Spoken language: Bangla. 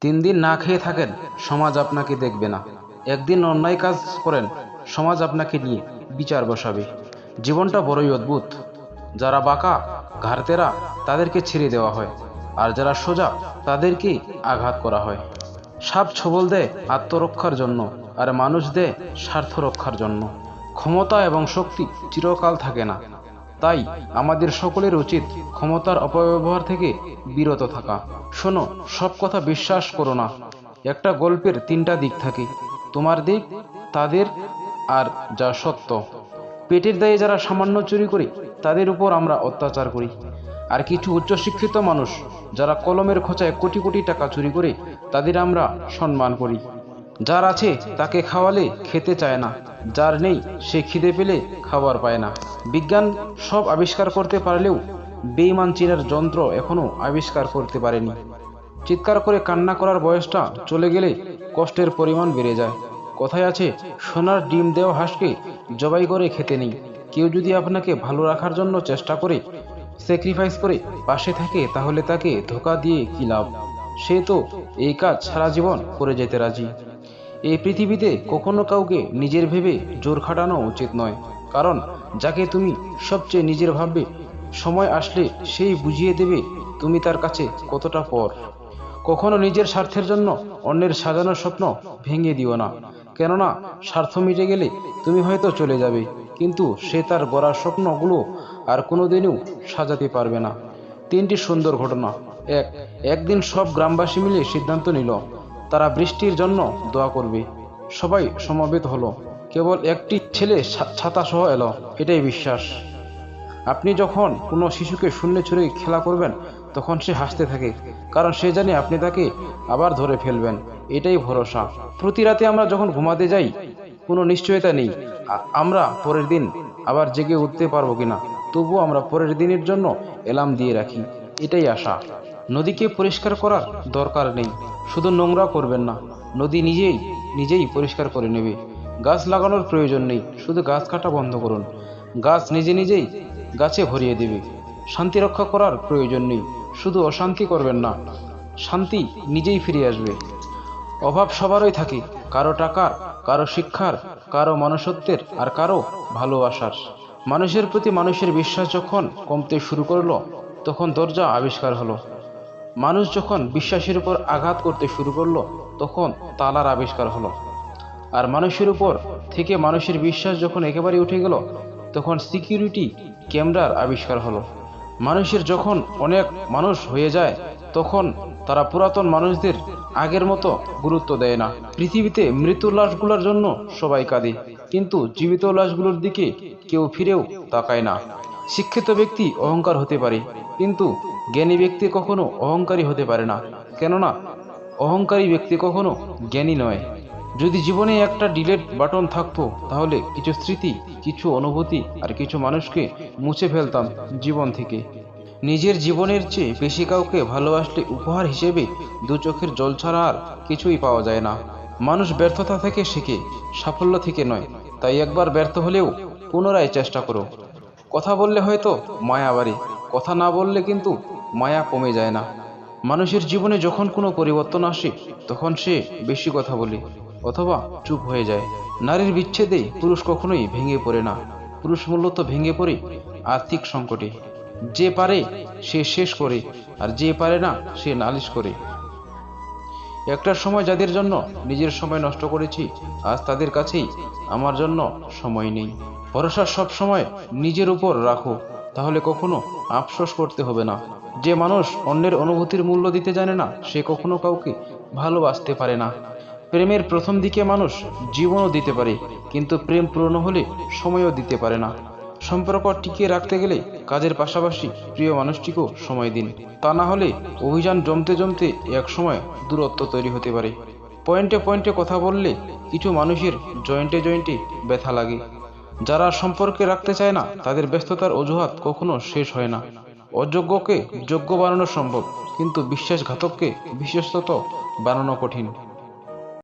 তিন দিন না খেয়ে থাকেন, সমাজ আপনাকে দেখবে না। একদিন অন্যায় কাজ করেন, সমাজ আপনাকে নিয়ে বিচার বসাবে। জীবনটা বড়ই অদ্ভুত। যারা বাঁকা, ঘাড়তেরা, তাদেরকে ছেড়ে দেওয়া হয়। আর যারা সোজা তাদেরকে আঘাত করা হয়। সাপ ছবল দেয় আত্মরক্ষার জন্য, আর মানুষ দেয় স্বার্থ রক্ষার জন্য। ক্ষমতা এবং শক্তি চিরকাল থাকে না। তাই আমাদের সকলের উচিত ক্ষমতার অপব্যবহার থেকে বিরত থাকা। শোনো, সব কথা বিশ্বাস করো না। একটা গল্পের তিনটা দিক থাকে। তোমার দিক, তাদের, আর যা সত্য। পেটের দায়ে যারা সামান্য চুরি করে, তাদের উপর আমরা অত্যাচার করি। আর কিছু উচ্চশিক্ষিত মানুষ, যারা কলমের খোঁচায় কোটি কোটি টাকা চুরি করে, তাদের আমরা সম্মান করি। যার আছে, তাকে খাওয়ালে খেতে চায় না। যার নেই, সে খিদে পেলে খাবার পায় না। বিজ্ঞান সব আবিষ্কার করতে পারলেও বেইমান চিনার যন্ত্র এখনও আবিষ্কার করতে পারেনি। চিৎকার করে কান্না করার বয়সটা চলে গেলে কষ্টের পরিমাণ বেড়ে যায়। কথায় আছে, সোনার ডিম দেওয়া হাঁসকে জবাই করে খেতে নেই। কেউ যদি আপনাকে ভালো রাখার জন্য চেষ্টা করে স্যাক্রিফাইস করে পাশে থাকে, তাহলে তাকে ধোকা দিয়ে কী লাভ? সে তো এই কাজ সারা জীবন করে যেতে রাজি। এই পৃথিবীতে কখনো কাউকে নিজের ভেবে জোর খাটানো উচিত নয়। কারণ যাকে তুমি সবচেয়ে নিজের ভাববে, সময় আসলে সেই বুঝিয়ে দেবে তুমি তার কাছে কতটা পর। কখনো নিজের স্বার্থের জন্য অন্যের সাজানো স্বপ্ন ভেঙে দিও না। কেননা স্বার্থ মিটে গেলে তুমি হয়তো চলে যাবে, কিন্তু সে তার গড়া স্বপ্নগুলো আর কোনোদিনও সাজাতে পারবে না। তিনটি সুন্দর ঘটনা। এক, একদিন সব গ্রামবাসী মিলে সিদ্ধান্ত নিল, তারা বৃষ্টির জন্য দোয়া করবে। সবাই সমাবেত হলো। কেবল একটি ছেলে ছাতা সহ এলো। এটাই বিশ্বাস। আপনি যখন কোনো শিশুকে শূন্য ছুঁড়ে খেলা করবেন, তখন সে হাসতে থাকে, কারণ সে জানে আপনি তাকে আবার ধরে ফেলবেন। এটাই ভরসা। প্রতি রাতে আমরা যখন ঘুমাতে যাই, কোনো নিশ্চয়তা নেই। আমরা পরের দিন আবার জেগে উঠতে পারব কিনা? তবুও আমরা পরের দিনের জন্য এলার্ম দিয়ে রাখি। এটাই আশা। নদীকে পরিষ্কার করার দরকার নেই। শুধু নোংরা করবেন না, নদী নিজেই নিজেই পরিষ্কার করে নেবে। গাছ লাগানোর প্রয়োজন নেই, শুধু গাছ কাটা বন্ধ করুন। গাছ নিজে নিজেই গাছে ভরিয়ে দেবে। শান্তি রক্ষা করার প্রয়োজন নেই, শুধু অশান্তি করবেন না, শান্তি নিজেই ফিরে আসবে। অভাব সবারই থাকে, কারও টাকার, কারও শিক্ষার, কারও মনুষ্যত্বের আর কারও ভালোবাসার। মানুষের প্রতি মানুষের বিশ্বাস যখন কমতে শুরু করল, তখন দরজা আবিষ্কার হলো। মানুষ যখন বিশ্বাসের উপর আঘাত করতে শুরু করল, তখন তালার আবিষ্কার হলো। আর মানুষের উপর থেকে মানুষের বিশ্বাস যখন একেবারে উঠে গেল, তখন সিকিউরিটি ক্যামেরার আবিষ্কার হলো। মানুষের যখন অনেক মানুষ হয়ে যায়, তখন তারা পুরাতন মানুষদের আগের মতো গুরুত্ব দেয় না। পৃথিবীতে মৃত লাশগুলোর জন্য সবাই কাঁদে, কিন্তু জীবিত লাশগুলোর দিকে কেউ ফিরেও তাকায় না। শিক্ষিত ব্যক্তি অহংকার হতে পারে, কিন্তু জ্ঞানী ব্যক্তি কখনো অহংকারী হতে পারে না। কেননা, অহংকারী ব্যক্তি কখনো জ্ঞানী নয়। যদি জীবনে একটা ডিলেট বাটন থাকতো, তাহলে কিছু স্মৃতি, কিছু অনুভূতি আর কিছু মানুষকে মুছে ফেলতাম জীবন থেকে। নিজের জীবনের চেয়ে বেশি কাউকে ভালোবাসলে উপহার হিসেবে দু চোখের জল ছাড়া আর কিছুই পাওয়া যায় না। মানুষ ব্যর্থতা থেকে শিখে, সাফল্য থেকে নয়। তাই একবার ব্যর্থ হলেও পুনরায় চেষ্টা করো। কথা বললে হয়তো মায়া বাড়ে, কথা না বললে কিন্তু মায়া কমে যায় না। মানুষের জীবনে যখন কোনো পরিবর্তন আসে, তখন সে বেশি কথা বলে। অথবা চুপ হয়ে যায়। নারীর বিচ্ছেদে পুরুষ কখনোই ভেঙে পড়ে না। পুরুষ মূলত ভেঙে পড়ে আর্থিক সংকটে। যে পারে সে শেষ করে, আর যে পারে না সে নালিশ করে। একটা সময় যাদের জন্য নিজের সময় নষ্ট করেছি, আজ তাদের কাছেই আমার জন্য সময় নেই। ভরসা সব সময় নিজের উপর রাখো, তাহলে কখনো আফসোস করতে হবে না। যে মানুষ অন্যের অনুভূতির মূল্য দিতে জানে না, সে কখনো কাউকে ভালোবাসতে পারে না। প্রেমের প্রথম দিকে মানুষ জীবনও দিতে পারে, কিন্তু প্রেম পূর্ণ হলে সময়ও দিতে পারে না। সম্পর্ক টিকিয়ে রাখতে গেলে কাজের পাশাপাশি প্রিয় মানুষটিকেও সময় দিন। তা না হলে অভিযান জমতে জমতে এক সময় দূরত্ব তৈরি হতে পারে। পয়েন্টে পয়েন্টে কথা বললে কিছু মানুষের জয়েন্টে জয়েন্টে ব্যথা লাগে। যারা সম্পর্কে রাখতে চায় না, তাদের ব্যস্ততার অজুহাত কখনো শেষ হয় না। অযোগ্যকে যোগ্য বানানো সম্ভব, কিন্তু বিশ্বাসঘাতককে বিশ্বস্তত বানানো কঠিন।